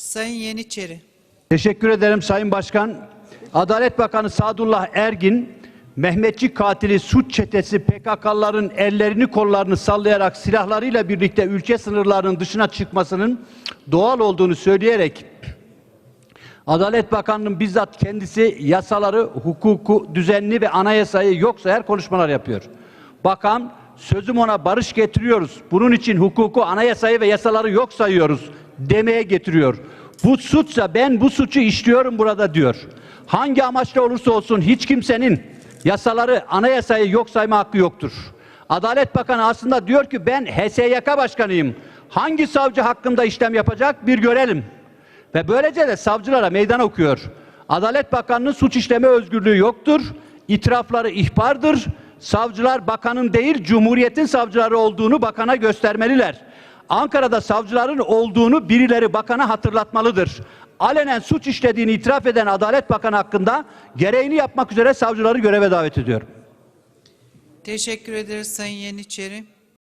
Sayın Yeniçeri. Teşekkür ederim Sayın Başkan. Adalet Bakanı Sadullah Ergin, Mehmetçik katili suç çetesi PKK'ların ellerini kollarını sallayarak silahlarıyla birlikte ülke sınırlarının dışına çıkmasının doğal olduğunu söyleyerek Adalet Bakanı'nın bizzat kendisi yasaları, hukuku, düzenli ve anayasayı yok sayar konuşmalar yapıyor. Bakan sözüm ona barış getiriyoruz. Bunun için hukuku, anayasayı ve yasaları yok sayıyoruz demeye getiriyor. Bu suçsa ben bu suçu işliyorum burada diyor. Hangi amaçla olursa olsun hiç kimsenin yasaları, anayasayı yok sayma hakkı yoktur. Adalet Bakanı aslında diyor ki ben HSYK başkanıyım. Hangi savcı hakkında işlem yapacak bir görelim. Ve böylece de savcılara meydan okuyor. Adalet Bakanı'nın suç işleme özgürlüğü yoktur. İtirafları ihbardır. Savcılar bakanın değil cumhuriyetin savcıları olduğunu bakana göstermeliler. Ankara'da savcıların olduğunu birileri bakana hatırlatmalıdır. Alenen suç işlediğini itiraf eden Adalet Bakanı hakkında gereğini yapmak üzere savcıları göreve davet ediyorum. Teşekkür ederiz Sayın Yeniçeri.